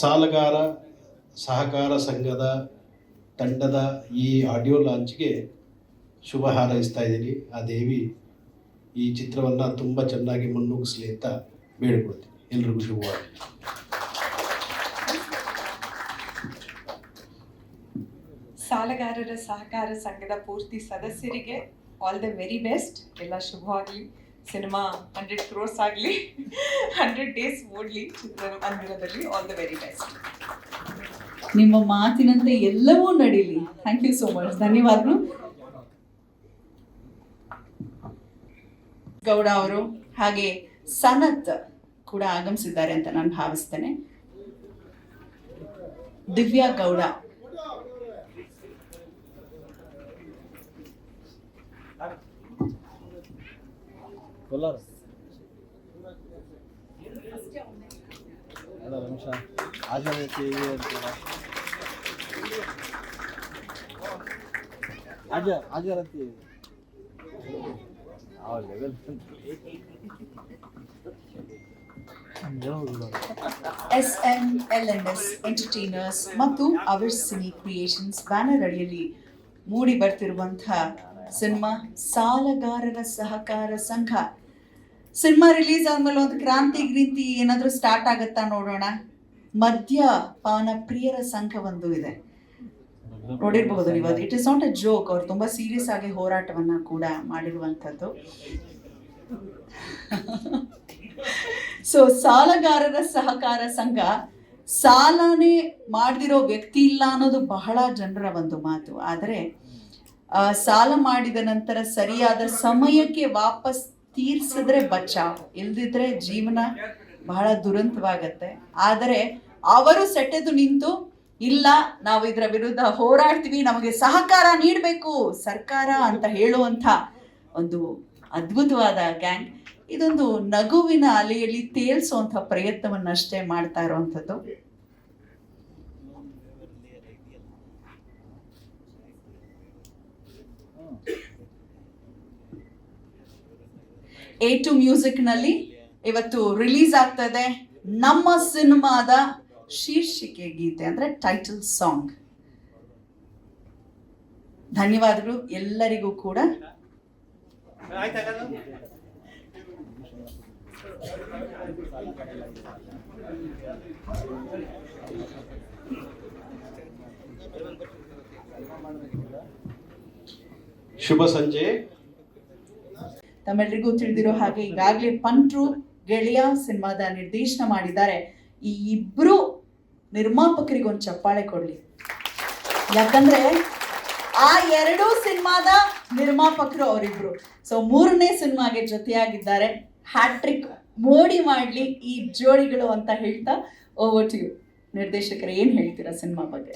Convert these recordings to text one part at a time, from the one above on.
ಸಾಲಗಾರ, ಸಹಕಾರ ಸಂಘದ ತಂಡದ ಈ ಆಡಿಯೋ ಲಾಂಚ್ಗೆ ಶುಭ ಹಾರೈಸ್ತಾ ಇದ್ದೀನಿ. ಆ ದೇವಿ ಈ ಚಿತ್ರವನ್ನು ತುಂಬ ಚೆನ್ನಾಗಿ ಮುನ್ನುಗ್ಗಿಸ್ಲಿ ಅಂತ ಬೇಡಿಕೊಳ್ತೀನಿ. ಎಲ್ರಿಗೂ ಶುಭವಾಗಿ ಸಾಲಗಾರರ ಸಹಕಾರ ಸಂಘದ ಪೂರ್ತಿ ಸದಸ್ಯರಿಗೆ ಆಲ್ ದ ವೆರಿ ಬೆಸ್ಟ್. ಎಲ್ಲ ಶುಭವಾಗಲಿ. ಸಿನಿಮಾ ಹಂಡ್ರೆಡ್ ಕ್ರೋರ್ಸ್ ಆಗಲಿ ಹಂಡ್ರೆಡ್ ಡೇಸ್ ಓಡಲಿ ಚಿತ್ರಮಂದಿರದಲ್ಲಿ ಆಲ್ ದ ವೆರಿ ಬೆಸ್ಟ್ ನಿಮ್ಮ ಮಾತಿನಂತೆ ಎಲ್ಲವೂ ನಡೀಲಿ. ಥ್ಯಾಂಕ್ ಯು ಸೋ ಮಚ್ ಧನ್ಯವಾದಗಳು. ಗೌಡ ಅವರು ಹಾಗೆ ಸನತ್ ಕೂಡ ಆಗಮಿಸಿದ್ದಾರೆ ಅಂತ ನಾನು ಭಾವಿಸ್ತೇನೆ. ದಿವ್ಯಾ ಗೌಡ. ಕೋಲಾರ ಅಲ್ಲ ನಿಮಿಷ ಆಜಾದತಿ ಅಂತೀರ ಆಜ ಆಜಾರತಿ ಯಾವ level S N L N S entertainers ಮತ್ತು ಅವರ್ ಸಿನಿ ಕ್ರಿಯೇಷನ್ಸ್ ಬ್ಯಾನರ್ ಅಡಿಯಲ್ಲಿ ಮೂಡಿ ಬರ್ತಿರುವಂತಹ ಸಿನಿಮಾ ಸಾಲಗಾರರ ಸಹಕಾರ ಸಂಘ ಸಿನಿಮಾ ರಿಲೀಸ್ ಆದ್ಮೇಲೆ ಒಂದು ಕ್ರಾಂತಿ ಗ್ರೀಂತಿ ಏನಾದರೂ ಸ್ಟಾರ್ಟ್ ಆಗತ್ತಾ ನೋಡೋಣ? ಮಧ್ಯ ಪಾನ ಪ್ರಿಯರ ಸಂಘ ಒಂದು ಇದೆ. ನೋಡಿರ್ಬಹುದು ನೀವು ಅದು. It is not a joke ಅವ್ರು ತುಂಬಾ ಸೀರಿಯಸ್ ಆಗಿ ಹೋರಾಟವನ್ನ ಕೂಡ ಮಾಡಿರುವಂಥದ್ದು. ಸೊ ಸಾಲಗಾರರ ಸಹಕಾರ ಸಂಘ, ಸಾಲನೇ ಮಾಡದಿರೋ ವ್ಯಕ್ತಿ ಇಲ್ಲ ಅನ್ನೋದು ಬಹಳ ಜನರ ಒಂದು ಮಾತು. ಆದರೆ ಸಾಲ ಮಾಡಿದ ನಂತರ ಸರಿಯಾದ ಸಮಯಕ್ಕೆ ವಾಪಸ್ ತೀರ್ಸಿದ್ರೆ ಬಚಾವ್ ಇಲ್ದಿದ್ರೆ ಜೀವನ ಬಹಳ ದುರಂತವಾಗತ್ತೆ. ಆದರೆ ಅವರು ಸೆಟೆದು ನಿಂತು, ಇಲ್ಲ, ನಾವು ಇದರ ವಿರುದ್ಧ ಹೋರಾಡ್ತೀವಿ, ನಮಗೆ ಸಹಕಾರ ನೀಡಬೇಕು, ಸರ್ಕಾರ ಅಂತ ಹೇಳುವಂಥ ಒಂದು ಅದ್ಭುತವಾದ ಗ್ಯಾಂಗ್ ಇದೊಂದು ನಗುವಿನ ಅಲೆಯಲ್ಲಿ ತೇಲ್ಸುವಂಥ ಪ್ರಯತ್ನವನ್ನಷ್ಟೇ ಮಾಡ್ತಾ ಇರುವಂಥದ್ದು ಎ ಟು ಮ್ಯೂಸಿಕ್ನಲ್ಲಿ ಇವತ್ತು ರಿಲೀಸ್ ಆಗ್ತದೆ ನಮ್ಮ ಸಿನಿಮಾದ ಶೀರ್ಷಿಕೆ ಗೀತೆ ಅಂದ್ರೆ ಟೈಟಲ್ ಸಾಂಗ್ ಧನ್ಯವಾದಗಳು ಎಲ್ಲರಿಗೂ ಕೂಡ. ಶುಭ ಸಂಜೆ. ತಮ್ಮೆಲ್ಲರಿಗೂ ತಿಳಿದಿರೋ ಹಾಗೆ ಈಗಾಗಲೇ ಪಂಟ್ರು ಗೆಳೆಯ ಸಿನಿಮಾದ ನಿರ್ದೇಶನ ಮಾಡಿದ್ದಾರೆ. ಈ ಇಬ್ರು ನಿರ್ಮಾಪಕರಿಗೆ ಒಂದು ಚಪ್ಪಾಳೆ ಕೊಡಲಿ. ಯಾಕಂದ್ರೆ ಆ ಎರಡೂ ಸಿನಿಮಾದ ನಿರ್ಮಾಪಕರು ಅವರಿಬ್ರು. ಸೊ ಮೂರನೇ ಸಿನಿಮಾಗೆ ಜೊತೆಯಾಗಿದ್ದಾರೆ ಹ್ಯಾಟ್ರಿಕ್ ಮೋಡಿ ಮಾಡ್ಲಿ ಈ ಜೋಡಿಗಳು ಅಂತ ಹೇಳ್ತಾ ಓವರ್ ಟು ಯು ನಿರ್ದೇಶಕರು, ಏನು ಹೇಳ್ತೀರಾ ಸಿನಿಮಾ ಬಗ್ಗೆ?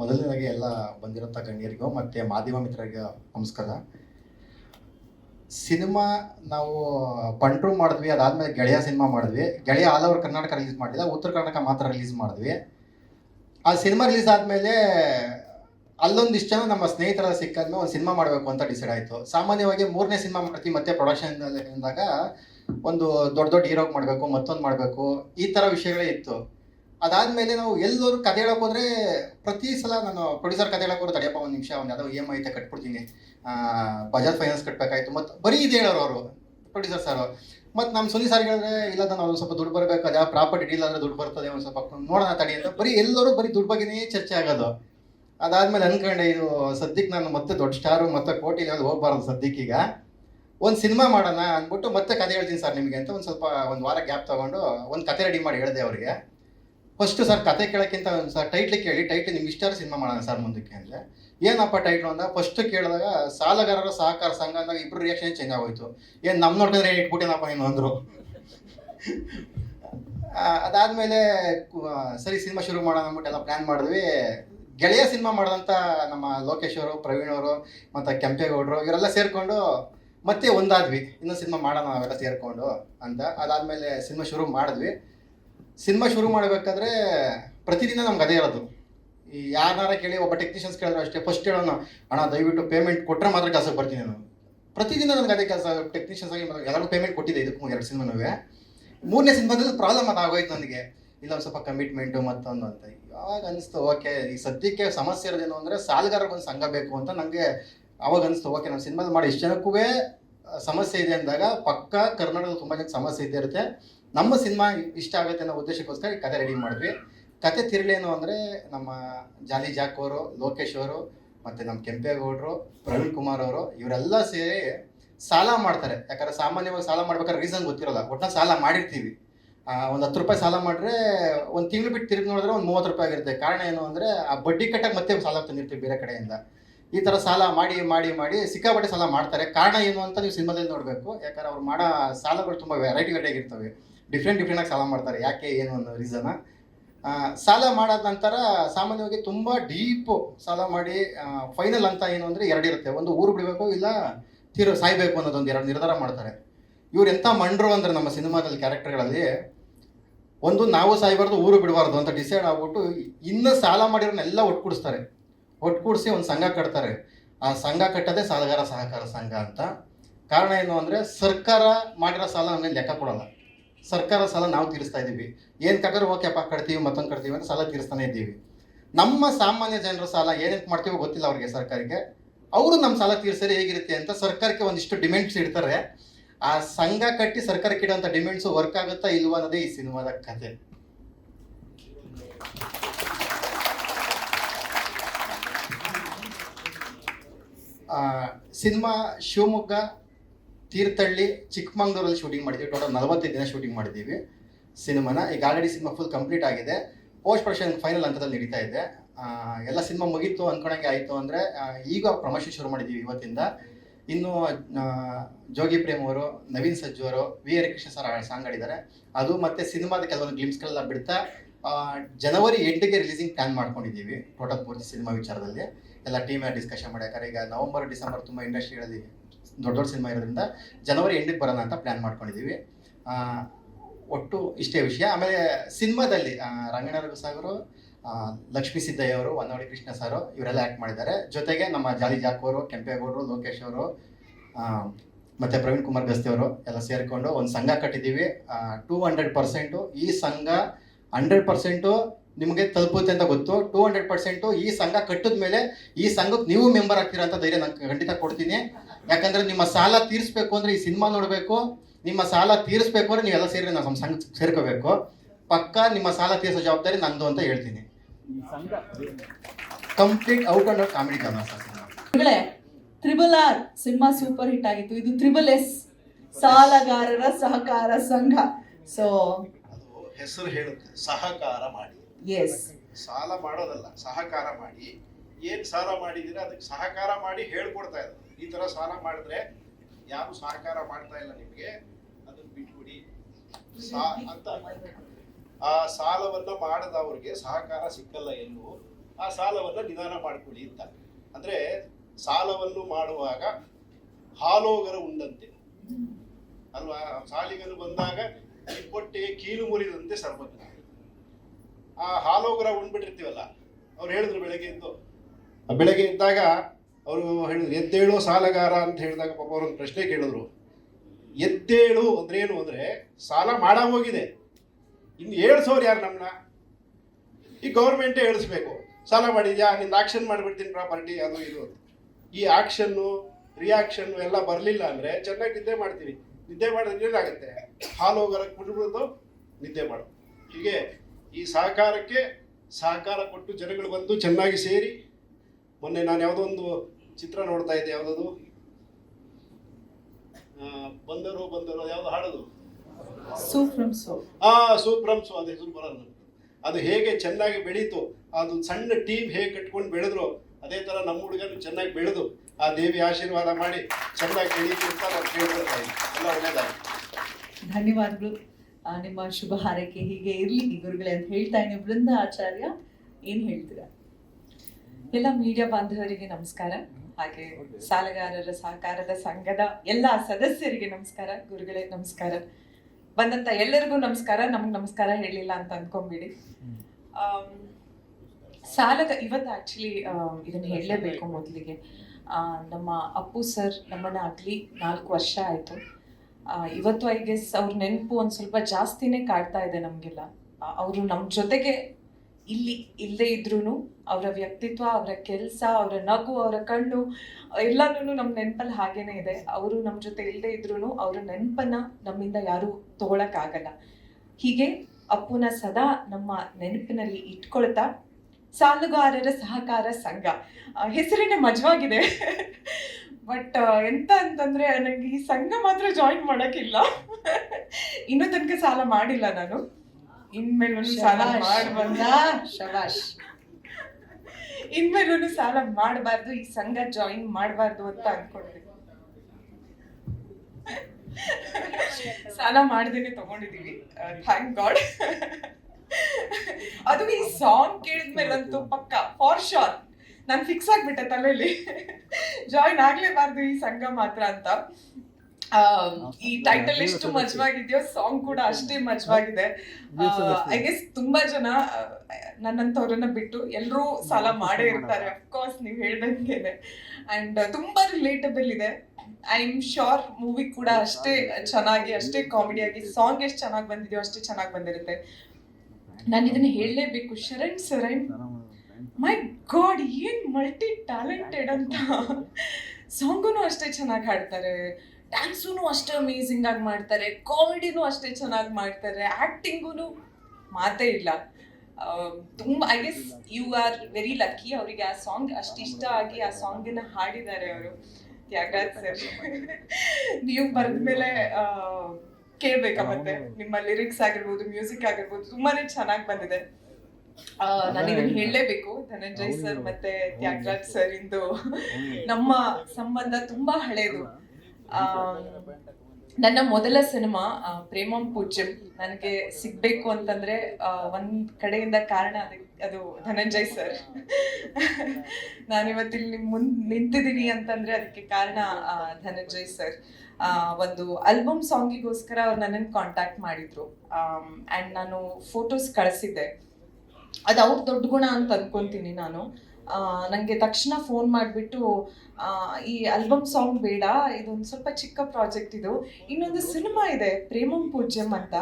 ಮೊದಲನೇದಾಗಿ ಎಲ್ಲ ಬಂದಿರೋಂಥ ಗಣ್ಯರಿಗೂ ಮತ್ತು ಮಾಧ್ಯಮ ಮಿತ್ರರಿಗೆ ನಮಸ್ಕಾರ. ಸಿನಿಮಾ ನಾವು ಪಂಟ್ರು ಮಾಡಿದ್ವಿ, ಅದಾದಮೇಲೆ ಗೆಳೆಯ ಸಿನಿಮಾ ಮಾಡಿದ್ವಿ. ಗೆಳೆಯ ಆಲ್ ಓವರ್ ಕರ್ನಾಟಕ ರಿಲೀಸ್ ಮಾಡಿಲ್ಲ, ಉತ್ತರ ಕರ್ನಾಟಕ ಮಾತ್ರ ರಿಲೀಸ್ ಮಾಡಿದ್ವಿ. ಆ ಸಿನಿಮಾ ರಿಲೀಸ್ ಆದಮೇಲೆ ಅಲ್ಲೊಂದಿಷ್ಟು ಜನ ನಮ್ಮ ಸ್ನೇಹಿತರ ಸಿಕ್ಕಾದ್ಮೇಲೆ ಒಂದು ಸಿನಿಮಾ ಮಾಡಬೇಕು ಅಂತ ಡಿಸೈಡ್ ಆಯಿತು. ಸಾಮಾನ್ಯವಾಗಿ ಮೂರನೇ ಸಿನಿಮಾ ಮಾಡ್ತೀವಿ, ಮತ್ತೆ ಪ್ರೊಡಕ್ಷನ್ ಅಂದಾಗ ಒಂದು ದೊಡ್ಡ ದೊಡ್ಡ ಹೀರೋಗೆ ಮಾಡಬೇಕು, ಮತ್ತೊಂದು ಮಾಡಬೇಕು, ಈ ಥರ ವಿಷಯಗಳೇ ಇತ್ತು. ಅದಾದಮೇಲೆ ನಾವು ಎಲ್ಲರೂ ಕತೆ ಹೇಳೋಕೆ ಹೋದ್ರೆ ಪ್ರತಿ ಸಲ ನಾನು ಪ್ರೊಡ್ಯೂಸರ್ ಕತೆ ಹೇಳೋಕೆ ಹೋದ್ರೆ ತಡೆಯಪ್ಪ ಒಂದು ನಿಮಿಷ, ಒಂದು ಯಾವುದೋ ಇ ಎಂ ಐತೆ ಕಟ್ಬಿಡ್ತೀನಿ. ಬಜಾಜ್ ಫೈನಾನ್ಸ್ ಕಟ್ಟಬೇಕಾಯ್ತು ಮತ್ತು ಬರೀ ಇದು ಹೇಳೋರು ಅವರು ಪ್ರೊಡ್ಯೂಸರ್ ಸರ್ ಮತ್ತು ನಮ್ಮ ಸುನಿ ಸರ್ ಹೇಳಿದ್ರೆ, ಇಲ್ಲ ನಾನು ಒಂದು ಸ್ವಲ್ಪ ದುಡ್ಡು ಬರಬೇಕು ಅದ್ಯಾವ ಪ್ರಾಪರ್ಟಿ ಡೀಲ್ ಆದರೆ ದುಡ್ಡು ಬರ್ತದೆ, ಒಂದು ಸ್ವಲ್ಪ ನೋಡೋಣ ತಡಿ ಅಂತ. ಬರೀ ಎಲ್ಲರೂ ಬರೀ ದುಡ್ಡು ಬಗ್ಗೆನೇ ಚರ್ಚೆ ಆಗೋದು. ಅದಾದ್ಮೇಲೆ ಅನ್ಕೊಂಡೆ ಇದು ಸದ್ಯಕ್ಕೆ ನಾನು ಮತ್ತೆ ದೊಡ್ಡ ಸ್ಟಾರು ಮತ್ತೆ ಕೋಟಿ ಲೆವೆಲ್ ಹೋಗ್ಬಾರ್ದು ಸದ್ಯಕ್ಕೀಗ ಒಂದು ಸಿನಿಮಾ ಮಾಡೋಣ ಅಂದ್ಬಿಟ್ಟು ಮತ್ತೆ ಕತೆ ಹೇಳ್ತೀನಿ ಸರ್ ನಿಮಗೆ ಅಂತ ಒಂದು ಸ್ವಲ್ಪ, ಒಂದು ವಾರ ಗ್ಯಾಪ್ ತಗೊಂಡು ಒಂದು ಕತೆ ರೆಡಿ ಮಾಡಿ ಹೇಳಿದೆ ಅವರಿಗೆ. ಫಸ್ಟ್ ಸರ್ ಕತೆ ಕೇಳೋಕ್ಕಿಂತ ಸರ್ ಟೈಟ್ಲ್ ಕೇಳಿ ಟೈಟ್ಲ್ ನಿಮ್ಗೆ ಇಷ್ಟ ಸಿನಿಮಾ ಮಾಡೋಣ ಸರ್ ಮುಂದಕ್ಕೆ ಅಂದರೆ. ಏನಪ್ಪ ಟೈಟ್ಲು ಅಂದ ಫಸ್ಟ್ ಕೇಳಿದಾಗ ಸಾಲಗಾರರ ಸಹಕಾರ ಸಂಘ ಅಂದಾಗ ಇಬ್ರು ರಿಯಾಕ್ಷನ್ ಚೇಂಜ್ ಆಗೋಯ್ತು. ಏನು ನಮ್ಮ ನೋಡಿದ್ರೆ ಇಟ್ಬಿಟ್ಟೇನಪ್ಪ ಏನು ಅಂದರು. ಅದಾದಮೇಲೆ ಸರಿ ಸಿನಿಮಾ ಶುರು ಮಾಡೋಣ ಅಂದ್ಬಿಟ್ಟು ಎಲ್ಲ ಪ್ಲ್ಯಾನ್ ಮಾಡಿದ್ವಿ. ಗೆಳೆಯ ಸಿನಿಮಾ ಮಾಡಿದಂಥ ನಮ್ಮ ಲೋಕೇಶ್ ಅವರು, ಪ್ರವೀಣ್ ಅವರು, ಮತ್ತು ಕೆಂಪೇಗೌಡರು, ಇವರೆಲ್ಲ ಸೇರಿಕೊಂಡು ಮತ್ತೆ ಒಂದಾದ್ವಿ. ಇನ್ನೊಂದು ಸಿನಿಮಾ ಮಾಡೋಣ ಅವೆಲ್ಲ ಸೇರಿಕೊಂಡು ಅಂತ. ಅದಾದಮೇಲೆ ಸಿನಿಮಾ ಶುರು ಮಾಡಿದ್ವಿ. ಸಿನಿಮಾ ಶುರು ಮಾಡಬೇಕಾದ್ರೆ ಪ್ರತಿದಿನ ನಮ್ಗೆ ಅದೇ ಇರೋದು. ಈ ಯಾರನ್ನಾರ ಕೇಳಿ ಒಬ್ಬ ಟೆಕ್ನಿಷಿಯನ್ಸ್ ಕೇಳಿದ್ರು ಅಷ್ಟೇ ಫಸ್ಟ್ ಹೇಳೋಣ ಅಣ್ಣ, ದಯವಿಟ್ಟು ಪೇಮೆಂಟ್ ಕೊಟ್ಟರೆ ಮಾತ್ರ ಕೆಲಸಕ್ಕೆ ಬರ್ತೀನಿ ನಾನು. ಪ್ರತಿದಿನ ನನಗೆ ಅದೇ ಕೆಲಸ ಟೆಕ್ನಿಷಿಯನ್ಸ್ ಆಗಿ ಎಲ್ಲರೂ ಪೇಮೆಂಟ್ ಕೊಟ್ಟಿದ್ದೆ ಇದಕ್ಕೂ ಎರಡು ಸಿನಿಮಾನುವೆ. ಮೂರನೇ ಸಿನಿಮಾದಲ್ಲಿ ಪ್ರಾಬ್ಲಮ್ ಅದಾಗೋಯ್ತು ನನಗೆ. ಇಲ್ಲ, ಒಂದು ಸ್ವಲ್ಪ ಕಮಿಟ್ಮೆಂಟು ಮತ್ತೊಂದು ಅಂತ. ಇವಾಗ ಅನಿಸ್ತು, ಓಕೆ, ಈ ಸದ್ಯಕ್ಕೆ ಸಮಸ್ಯೆ ಇರೋದೇನು ಅಂದರೆ ಸಾಲಗಾರರಿಗೆ ಒಂದು ಸಂಘ ಬೇಕು ಅಂತ ನನಗೆ ಅವಾಗ ಅನಿಸ್ತು, ಓಕೆ, ನಾನು ಸಿನಿಮಾದ ಮಾಡಿ ಇಷ್ಟು ಜನಕ್ಕೂ ಸಮಸ್ಯೆ ಇದೆ ಅಂದಾಗ ಪಕ್ಕ ಕರ್ನಾಟಕದ ತುಂಬ ಜನ ಸಮಸ್ಯೆ ಇದ್ದೇ ಇರುತ್ತೆ. ನಮ್ಮ ಸಿನಿಮಾ ಇಷ್ಟ ಆಗುತ್ತೆ ಅನ್ನೋ ಉದ್ದೇಶಕ್ಕೋಸ್ಕರ ಈ ಕತೆ ರೆಡಿ ಮಾಡಿದ್ವಿ. ಕತೆ ತಿರುಳೇನು ಅಂದರೆ ನಮ್ಮ ಜಾಲಿ ಜಾಕ್ ಅವರು, ಲೋಕೇಶ್ ಅವರು ಮತ್ತು ನಮ್ಮ ಕೆಂಪೇಗೌಡರು, ಪ್ರವೀಣ್ ಕುಮಾರ್ ಅವರು ಇವರೆಲ್ಲ ಸೇರಿ ಸಾಲ ಮಾಡ್ತಾರೆ. ಯಾಕಂದ್ರೆ ಸಾಮಾನ್ಯವಾಗಿ ಸಾಲ ಮಾಡ್ಬೇಕಾದ್ರೆ ರೀಸನ್ ಗೊತ್ತಿರಲ್ಲ. ಒಟ್ಟು ಸಾಲ ಮಾಡಿರ್ತೀವಿ. ಒಂದು ಹತ್ತು ರೂಪಾಯಿ ಸಾಲ ಮಾಡಿದ್ರೆ ಒಂದು ತಿಂಗಳು ಬಿಟ್ಟು ತಿರುಗಿ ನೋಡಿದ್ರೆ ಒಂದು ಮೂವತ್ತು ರೂಪಾಯಿ ಆಗಿರುತ್ತೆ. ಕಾರಣ ಏನು ಅಂದರೆ ಆ ಬಡ್ಡಿ ಕಟ್ಟಕ್ಕೆ ಮತ್ತೆ ಸಾಲ ತಂದಿರ್ತೀವಿ ಬೇರೆ ಕಡೆಯಿಂದ. ಈ ಥರ ಸಾಲ ಮಾಡಿ ಮಾಡಿ ಮಾಡಿ ಸಿಕ್ಕಾಪಟ್ಟೆ ಸಾಲ ಮಾಡ್ತಾರೆ. ಕಾರಣ ಏನು ಅಂತ ನೀವು ಸಿನಿಮಾದಲ್ಲಿ ನೋಡಬೇಕು. ಯಾಕಂದ್ರೆ ಅವ್ರು ಮಾಡೋ ಸಾಲಗಳು ತುಂಬ ವೆರೈಟಿ ವೆರೈಟಿ ಆಗಿರ್ತವೆ. ಡಿಫ್ರೆಂಟ್ ಡಿಫ್ರೆಂಟಾಗಿ ಸಾಲ ಮಾಡ್ತಾರೆ. ಯಾಕೆ, ಏನು ಅನ್ನೋ ರೀಸನ ಸಾಲ ಮಾಡಾದ ನಂತರ ಸಾಮಾನ್ಯವಾಗಿ ತುಂಬ ಡೀಪು ಸಾಲ ಮಾಡಿ ಫೈನಲ್ ಅಂತ ಏನು ಅಂದರೆ ಎರಡಿರುತ್ತೆ ಒಂದು ಊರು ಬಿಡಬೇಕು, ಇಲ್ಲ ತೀರು ಸಾಯ್ಬೇಕು ಅನ್ನೋದೊಂದು ಎರಡು ನಿರ್ಧಾರ ಮಾಡ್ತಾರೆ. ಇವ್ರು ಎಂಥ ಮಂಡ್ರು ಅಂದರೆ ನಮ್ಮ ಸಿನಿಮಾದಲ್ಲಿ ಕ್ಯಾರೆಕ್ಟರ್ಗಳಲ್ಲಿ ಒಂದು ನಾವು ಸಾಯ್ಬಾರ್ದು, ಊರು ಬಿಡಬಾರ್ದು ಅಂತ ಡಿಸೈಡ್ ಆಗ್ಬಿಟ್ಟು ಇನ್ನೂ ಸಾಲ ಮಾಡಿರೋನೆಲ್ಲ ಒಟ್ಕೂಡಿಸ್ತಾರೆ ಒಟ್ಕೂಡಿಸಿ ಒಂದು ಸಂಘ ಕಟ್ತಾರೆ. ಆ ಸಂಘ ಕಟ್ಟೋದೇ ಸಾಲಗಾರ ಸಹಕಾರ ಸಂಘ ಅಂತ. ಕಾರಣ ಏನು ಅಂದರೆ ಸರ್ಕಾರ ಮಾಡಿರೋ ಸಾಲ ನಮಗೆ ಲೆಕ್ಕ ಕೊಡಲ್ಲ. ಸರ್ಕಾರ ಸಾಲ ನಾವು ತೀರಿಸ್ತಾ ಇದ್ದೀವಿ. ಏನು ಕಟ್ಟಿದ್ರೆ ಓಕೆಪ್ಪ ಕಟ್ತೀವಿ, ಮತ್ತೊಂದು ಕಟ್ತೀವಿ ಅಂತ ಸಾಲ ತೀರಿಸ್ತಾನೆ ಇದ್ದೀವಿ. ನಮ್ಮ ಸಾಮಾನ್ಯ ಜನರ ಸಾಲ ಏನೇನು ಮಾಡ್ತೀವೋ ಗೊತ್ತಿಲ್ಲ ಅವ್ರಿಗೆ ಸರ್ಕಾರಕ್ಕೆ ಅವರು ನಮ್ಮ ಸಾಲ ತೀರಿಸಿದ್ರೆ ಹೇಗಿರುತ್ತೆ ಅಂತ ಸರ್ಕಾರಕ್ಕೆ ಒಂದಿಷ್ಟು ಡಿಮ್ಯಾಂಡ್ಸ್ ಇಡ್ತಾರೆ. ಆ ಸಂಘ ಕಟ್ಟಿ ಸರ್ಕಾರಕ್ಕೆ ಇಡೋಂಥ ಡಿಮ್ಯಾಂಡ್ಸು ವರ್ಕ್ ಆಗುತ್ತಾ ಇಲ್ವಾ ಅನ್ನೋದೇ ಈ ಸಿನಿಮಾದ ಕತೆ. ಸಿನಿಮಾ ಶಿವಮೊಗ್ಗ, ತೀರ್ಥಹಳ್ಳಿ, ಚಿಕ್ಕಮಂಗ್ಳೂರಲ್ಲಿ ಶೂಟಿಂಗ್ ಮಾಡಿದ್ವಿ. ಟೋಟಲ್ ನಲವತ್ತೈದು ದಿನ ಶೂಟಿಂಗ್ ಮಾಡಿದ್ದೀವಿ ಸಿನಿಮಾನ. ಈಗ ಆಲ್ರೆಡಿ ಸಿನಿಮಾ ಫುಲ್ ಕಂಪ್ಲೀಟ್ ಆಗಿದೆ. ಪೋಸ್ಟ್ ಪ್ರೊಡಕ್ಷನ್ ಫೈನಲ್ ಹಂತದಲ್ಲಿ ನಡೀತಾ ಇದೆ. ಎಲ್ಲ ಸಿನಿಮಾ ಮುಗೀತು ಅನ್ಕೊಳಂಗೆ ಆಯಿತು ಅಂದರೆ ಈಗ ಪ್ರಮೋಷನ್ ಶುರು ಮಾಡಿದ್ದೀವಿ ಇವತ್ತಿಂದ. ಇನ್ನು ಜೋಗಿ ಪ್ರೇಮ್ ಅವರು, ನವೀನ್ ಸಜ್ಜು ಅವರು, ವಿ ಹರಿಕೃಷ್ಣ ಸರ್ ಸಾಂಗ್ ಆಡಿದ್ದಾರೆ ಅದು ಮತ್ತೆ ಸಿನಿಮಾದ ಕೆಲವೊಂದು ಗ್ಲಿಮ್ಸ್ಗಳೆಲ್ಲ ಬಿಡ್ತಾ ಜನವರಿ ಎಂಟಿಗೆ ರಿಲೀಸಿಂಗ್ ಪ್ಲಾನ್ ಮಾಡ್ಕೊಂಡಿದ್ದೀವಿ ಟೋಟಲ್ ಪೂರ್ತಿ ಸಿನಿಮಾ ವಿಚಾರದಲ್ಲಿ. ಎಲ್ಲ ಟೀಮ್ ಡಿಸ್ಕಷನ್ ಮಾಡಿ ಯಾಕಂದ್ರೆ ಈಗ ನವಂಬರ್ ಡಿಸೆಂಬರ್ ತುಂಬ ಇಂಡಸ್ಟ್ರಿಗಳಲ್ಲಿ ದೊಡ್ಡ ದೊಡ್ಡ ಸಿನಿಮಾ ಇರೋದ್ರಿಂದ ಜನವರಿ ಎಂಡಿಗೆ ಬರೋಣ ಅಂತ ಪ್ಲ್ಯಾನ್ ಮಾಡ್ಕೊಂಡಿದ್ದೀವಿ ಒಟ್ಟು ಇಷ್ಟೇ ವಿಷಯ. ಆಮೇಲೆ ಸಿನಿಮಾದಲ್ಲಿ ರಂಗಣ್ಣ ರಘುಸಾಗರು ಲಕ್ಷ್ಮೀ ಸಿದ್ದಯ್ಯ ಅವರು ಹೊನ್ನವಳ್ಳಿ ಕೃಷ್ಣ ಸರ್ ಇವರೆಲ್ಲ ಆ್ಯಕ್ಟ್ ಮಾಡಿದ್ದಾರೆ. ಜೊತೆಗೆ ನಮ್ಮ ಜಾಲಿ ಜಾಕ್ ಅವರು, ಕೆಂಪೇಗೌಡರು, ಲೋಕೇಶ್ ಅವರು ಮತ್ತು ಮತ್ತೆ ಪ್ರವೀಣ್ ಕುಮಾರ್ ಗಸ್ತಿ ಅವರು ಎಲ್ಲ ಸೇರಿಕೊಂಡು ಒಂದು ಸಂಘ ಕಟ್ಟಿದ್ದೀವಿ ಟೂ ಹಂಡ್ರೆಡ್ ಪರ್ಸೆಂಟು ಈ ಸಂಘ ಹಂಡ್ರೆಡ್ ಪರ್ಸೆಂಟು ನಿಮಗೆ ತಲುಪುತ್ತೆ ಅಂತ ಗೊತ್ತು. ಟೂ ಹಂಡ್ರೆಡ್ ಪರ್ಸೆಂಟು ಈ ಸಂಘ ಕಟ್ಟಿದ ಮೇಲೆ ಈ ಸಂಘಕ್ಕೆ ನೀವು ಮೆಂಬರ್ ಆಗ್ತೀರಾ ಅಂತ ಧೈರ್ಯ ನಂಗೆ ಖಂಡಿತ ಕೊಡ್ತೀನಿ. ಯಾಕಂದ್ರೆ ನಿಮ್ಮ ಸಾಲ ತೀರಿಸ್ಬೇಕು ಅಂದ್ರೆ ಈ ಸಿನಿಮಾ ನೋಡಬೇಕು. ನಿಮ್ಮ ಸಾಲ ತೀರಿಸ್ಬೇಕು ಅಂದ್ರೆ ನೀವೆಲ್ಲ ಸೇರಿ ನಾವು ಸಂಘ ಸೇರ್ಕೋಬೇಕು. ಪಕ್ಕ ನಿಮ್ಮ ಸಾಲ ತೀರಿಸೋ ಜವಾಬ್ದಾರಿ ನಂದು ಅಂತ ಹೇಳ್ತೀನಿ. ಈ ಸಂಘ complete out and out comedy Kannada triple R cinema super hit ಆಗಿತ್ತು. ಇದು ತ್ರಿಬಲ್ ಎಸ್ ಸಾಲಗಾರರ ಸಹಕಾರ ಸಂಘ. ಸೊ ಅದು ಹೆಸರು ಹೇಳುತ್ತೆ ಸಹಕಾರ ಮಾಡಿ. ಸಾಲ ಮಾಡೋದಲ್ಲ, ಸಹಕಾರ ಮಾಡಿ. ಏನ್ ಸಾಲ ಮಾಡಿದಿರ ಅದಕ್ಕೆ ಸಹಕಾರ ಮಾಡಿ ಹೇಳ್ಕೊಡ್ತಾ ಇದ್ದಾರೆ ಈ ತರ ಸಾಲ ಮಾಡಿದ್ರೆ ಯಾರು ಸಹಕಾರ ಮಾಡ್ತಾ ಇಲ್ಲ ನಿಮಗೆ, ಅದನ್ನ ಬಿಟ್ಬಿಡಿ. ಅಂತ ಆ ಸಾಲವನ್ನ ಮಾಡದವ್ರಿಗೆ ಸಹಕಾರ ಸಿಕ್ಕಲ್ಲ ಎಲ್ಲೂ. ಆ ಸಾಲವನ್ನ ನಿಧಾನ ಮಾಡ್ಕೊಳ್ಳಿ ಅಂತ. ಅಂದ್ರೆ ಸಾಲವನ್ನು ಮಾಡುವಾಗ ಹಾಲೋಗರ ಉಂಡಂತೆ. ಅಲ್ವಾ? ಸಾಲಿಗರು ಬಂದಾಗ ಕೊಟ್ಟಿಗೆ ಕೀಲು ಮುರಿದಂತೆ ಸರ್ಬತ್ತು ಆ ಹಾಲೋಗರ ಉಂಡ್ಬಿಟ್ಟಿರ್ತೀವಲ್ಲ ಅವ್ರು ಹೇಳಿದ್ರು ಬೆಳಗ್ಗೆ ಎದ್ದು. ಬೆಳಗ್ಗೆ ಎದ್ದಾಗ ಅವರು ಹೇಳಿದ್ರು, ಎದ್ದೇಳು ಸಾಲಗಾರ ಅಂತ ಹೇಳಿದಾಗ ಪಾಪ ಅವ್ರೊಂದು ಪ್ರಶ್ನೆ ಕೇಳಿದ್ರು. ಎದ್ದೇಳು ಅಂದ್ರೆ ಏನು ಅಂದ್ರೆ, ಸಾಲ ಮಾಡ ಹೋಗಿದೆ. ಇನ್ನು ಏಳ್ಸೋರು ಯಾರು ನಮ್ಮನ್ನ ಈ ಗೌರ್ಮೆಂಟೇ ಹೇಳಿಸ್ಬೇಕು. ಸಾಲ ಮಾಡಿದ್ಯಾ? ನಿಂದು ಆಕ್ಷನ್ ಮಾಡಿಬಿಡ್ತೀನಿ ಪ್ರಾಪರ್ಟಿ ಅದು ಇದು ಈ ಆಕ್ಷನ್ನು ರಿಯಾಕ್ಷನ್ನು ಎಲ್ಲ ಬರಲಿಲ್ಲ ಅಂದ್ರೆ ಚೆನ್ನಾಗಿ ನಿದ್ದೆ ಮಾಡ್ತೀವಿ. ನಿದ್ದೆ ಮಾಡಿದ್ರೆ ಏನಾಗುತ್ತೆ? ಹಾಲು ಹೋಗೋರಕ್ಕೆ ಕುಡಿದು ನಿದ್ದೆ ಮಾಡು. ಹೀಗೆ ಈ ಸಹಕಾರಕ್ಕೆ ಸಹಕಾರ ಕೊಟ್ಟು ಜನಗಳು ಬಂದು ಚೆನ್ನಾಗಿ ಸೇರಿ ಮೊನ್ನೆ ನಾನು ಯಾವುದೋ ಒಂದು ಚಿತ್ರ ನೋಡ್ತಾ ಇದ್ದೆ ಯಾವುದದು? ಬಂದರು ಬಂದರು ಯಾವ್ದು ಹಾಡೋದು? Supreme so. ಆ ಸೂಪ್ರಮ್ಸು ಅದು ಹೆಸರು ಬರೋದು ನನಗೆ. ಅದು ಹೇಗೆ ಚೆನ್ನಾಗಿ ಬೆಳೀತು ಅದು ಸಣ್ಣ ಟೀಮ್ ಹೇಗೆ ಕಟ್ಕೊಂಡು ಬೆಳೆದ್ರು ಅದೇ ಥರ ನಮ್ಮ ಹುಡುಗನು ಚೆನ್ನಾಗಿ ಬೆಳೆದು ಆ ದೇವಿ ಆಶೀರ್ವಾದ ಮಾಡಿ ಚೆನ್ನಾಗಿ ಬೆಳೀತು ಅಂತ ನಾವು ಕೇಳ್ಕೊಳ್ತಾ ಎಲ್ಲ ಒಳ್ಳೇದಾಗಿ ಧನ್ಯವಾದಗಳು. ನಿಮ್ಮ ಶುಭ ಹಾರೈಕೆ ಹೀಗೆ ಇರ್ಲಿ ಗುರುಗಳೇ ಅಂತ ಹೇಳ್ತಾ ಇದ್ದೀನಿ. ಬೃಂದ ಆಚಾರ್ಯ ಏನ್ ಹೇಳ್ತೀರಾ? ಎಲ್ಲ ಮೀಡಿಯಾ ಬಾಂಧವರಿಗೆ ನಮಸ್ಕಾರ. ಹಾಗೆ ಸಾಲಗಾರರ ಸಹಕಾರದ ಸಂಘದ ಎಲ್ಲ ಸದಸ್ಯರಿಗೆ ನಮಸ್ಕಾರ. ಗುರುಗಳೇ, ನಮಸ್ಕಾರ. ಬಂದಂತ ಎಲ್ಲರಿಗೂ ನಮಸ್ಕಾರ. ನಮ್ಗೆ ನಮಸ್ಕಾರ ಹೇಳಿಲ್ಲ ಅಂತ ಅನ್ಕೊಂಬಿಡಿ ಸಾಲದ, ಇವತ್ತು ಆಕ್ಚುಲಿ ಇದನ್ನ ಹೇಳಲೇಬೇಕು ಮೊದಲಿಗೆ. ನಮ್ಮ ಅಪ್ಪು ಸರ್ ನಮ್ಮನ್ನ ಆಗಲಿ ನಾಲ್ಕು ವರ್ಷ ಆಯಿತು. ಇವತ್ತು ಐ ಗೆಸ್ ಅವ್ರ ನೆನಪು ಒಂದು ಸ್ವಲ್ಪ ಜಾಸ್ತಿನೇ ಕಾಡ್ತಾ ಇದೆ ನಮಗೆಲ್ಲ. ಅವರು ನಮ್ಮ ಜೊತೆಗೆ ಇಲ್ಲಿ ಇಲ್ಲದೆ ಇದ್ರೂ ಅವರ ವ್ಯಕ್ತಿತ್ವ, ಅವರ ಕೆಲಸ, ಅವರ ನಗು, ಅವರ ಕಣ್ಣು ಎಲ್ಲಾನು ನಮ್ಮ ನೆನಪಲ್ಲಿ ಹಾಗೇನೇ ಇದೆ. ಅವರು ನಮ್ಮ ಜೊತೆ ಇಲ್ಲದೆ ಇದ್ರೂ ಅವರ ನೆನಪನ್ನ ನಮ್ಮಿಂದ ಯಾರೂ ತಗೊಳಕ್ಕಾಗಲ್ಲ. ಹೀಗೆ ಅಪ್ಪುನ ಸದಾ ನಮ್ಮ ನೆನಪಿನಲ್ಲಿ ಇಟ್ಕೊಳ್ತಾ ಸಾಲುಗಾರರ ಸಹಕಾರ ಸಂಘ. ಹೆಸರಿನ ಮಜವಾಗಿದೆ. ಬಟ್ ಎಂತ ಅಂತಂದ್ರೆ ನನಗೆ ಈ ಸಂಘ ಮಾತ್ರ ಜಾಯಿನ್ ಮಾಡೋಕ್ಕಿಲ್ಲ. ಇನ್ನೂ ತನಕ ಸಾಲ ಮಾಡಿಲ್ಲ ನಾನು. ಇನ್ಮೇಲೂ ಸಾಲ ಮಾಡಬಾರ್ದ? ಶಬಾಷ್. ಇನ್ಮೇಲೂ ಸಾಲ ಮಾಡಬಾರ್ದು ಈ ಸಂಘ ಜಾಯಿನ್ ಮಾಡಬಾರ್ದು ಅಂತ ಅನ್ಕೊಂಡಿದ್ದೀನಿ ಸಾಲ ಮಾಡ್ದೇನೆ ತಗೊಂಡಿದೀವಿ. ಥ್ಯಾಂಕ್ ಗಾಡ್ ಅದು ಈ ಸಾಂಗ್ ಕೇಳಿದ್ಮೇಲಂತೂ ಪಕ್ಕ ಫಾರ್ ಶೋರ್ ನಾನು ಫಿಕ್ಸ್ ಆಗ್ಬಿಟ್ಟೆ ತಲೆಯಲ್ಲಿ ಜಾಯಿನ್ ಆಗ್ಲೇಬಾರ್ದು ಈ ಸಂಘ ಮಾತ್ರ ಅಂತ. ಈ ಟೈಟಲ್ ಎಷ್ಟು ಮಜವಾಗಿದೆಯೋ ಸಾಂಗ್ ಕೂಡ ಅಷ್ಟೇ ಮಜವಾಗಿದೆ. ಐ ಗೆಸ್ ತುಂಬಾ ಜನ ನನ್ನಂತವ್ರನ್ನ ಬಿಟ್ಟು ಎಲ್ಲರೂ ಸಾಲ ಮಾಡೇ ಇರ್ತಾರೆ. ಅಫ್ಕೋರ್ಸ್ ನೀವು ಹೇಳ್ದಂಗೆನೆ. ಅಂಡ್ ತುಂಬಾ ರಿಲೇಟಬಲ್ ಇದೆ. ಐ ಆಮ್ ಶೋರ್ ಮೂವಿ ಕೂಡ ಅಷ್ಟೇ ಚೆನ್ನಾಗಿ ಅಷ್ಟೇ ಕಾಮಿಡಿಯಾಗಿ ಸಾಂಗ್ ಎಷ್ಟು ಚೆನ್ನಾಗಿ ಬಂದಿದೆಯೋ ಅಷ್ಟೇ ಚೆನ್ನಾಗಿ ಬಂದಿರುತ್ತೆ. ನಾನು ಇದನ್ನ ಹೇಳಲೇಬೇಕು. ಶರಣ್ ಸರಣ್ ಮೈ ಗಾಡ್ ಏನ್ ಮಲ್ಟಿ ಟ್ಯಾಲೆಂಟೆಡ್ ಅಂತ. ಸಾಂಗುನು ಅಷ್ಟೇ ಚೆನ್ನಾಗಿ ಹಾಡ್ತಾರೆ. ಡ್ಯಾನ್ಸೂ ಅಷ್ಟೇ ಅಮೇಝಿಂಗ್ ಆಗಿ ಮಾಡ್ತಾರೆ. ಕಾಮಿಡಿನೂ ಅಷ್ಟೇ ಚೆನ್ನಾಗಿ ಮಾಡ್ತಾರೆ. ಆ್ಯಕ್ಟಿಂಗೂ ಮಾತೇ ಇಲ್ಲ. ತುಂಬ I guess you are very lucky ಅವರಿಗೆ ಆ ಸಾಂಗ್ ಅಷ್ಟು ಇಷ್ಟ ಆಗಿ ಆ ಸಾಂಗಿನ ಹಾಡಿದ್ದಾರೆ ಅವರು. ತ್ಯಾಗರಾಜ್ ಸರ್ ನೀವು ಬರೆದ ಮೇಲೆ ಕೇಳ್ಬೇಕಾ ಮತ್ತೆ ನಿಮ್ಮ ಲಿರಿಕ್ಸ್ ಆಗಿರ್ಬೋದು ಮ್ಯೂಸಿಕ್ ಆಗಿರ್ಬೋದು ತುಂಬಾನೇ ಚೆನ್ನಾಗಿ ಬಂದಿದೆ. ನಾನು ಇದನ್ನ ಹೇಳಲೇಬೇಕು. ಧನಂಜಯ್ ಸರ್ ಮತ್ತೆ ತ್ಯಾಗರಾಜ್ ಸರ್ ಇಂದು ನಮ್ಮ ಸಂಬಂಧ ತುಂಬಾ ಹಳೇದು. ನನ್ನ ಮೊದಲ ಸಿನಿಮಾ ಪ್ರೇಮಂ ಪೂಜ್ಯಂ ನನಗೆ ಸಿಗ್ಬೇಕು ಅಂತಂದ್ರೆ ಒಂದ್ ಕಡೆಯಿಂದ ಕಾರಣ ಅದಕ್ಕೆ ಅದು ಧನಂಜಯ್ ಸರ್. ನಾನಿವತ್ತಿಲ್ಲಿ ನಿಮ್ ಮುಂದ್ ನಿಂತಿದ್ದೀನಿ ಅಂತಂದ್ರೆ ಅದಕ್ಕೆ ಕಾರಣ ಧನಂಜಯ್ ಸರ್. ಆ, ಒಂದು ಆಲ್ಬಮ್ ಸಾಂಗಿಗೋಸ್ಕರ ಅವ್ರು ನನ್ನನ್ನು ಕಾಂಟ್ಯಾಕ್ಟ್ ಮಾಡಿದ್ರು. ಅಂಡ್ ನಾನು ಫೋಟೋಸ್ ಕಳಿಸಿದ್ದೆ. ಅದು ಅವ್ರ ದೊಡ್ಡ ಗುಣ ಅಂತ ಅನ್ಕೊಂತೀನಿ ನಾನು. ನನಗೆ ತಕ್ಷಣ ಫೋನ್ ಮಾಡಿಬಿಟ್ಟು ಈ ಆಲ್ಬಮ್ ಸಾಂಗ್ ಬೇಡ, ಇದೊಂದು ಸ್ವಲ್ಪ ಚಿಕ್ಕ ಪ್ರಾಜೆಕ್ಟ್ ಇದು. ಇನ್ನೊಂದು ಸಿನಿಮಾ ಇದೆ ಪ್ರೇಮಂ ಪೂಜ್ಯಂ ಅಂತ.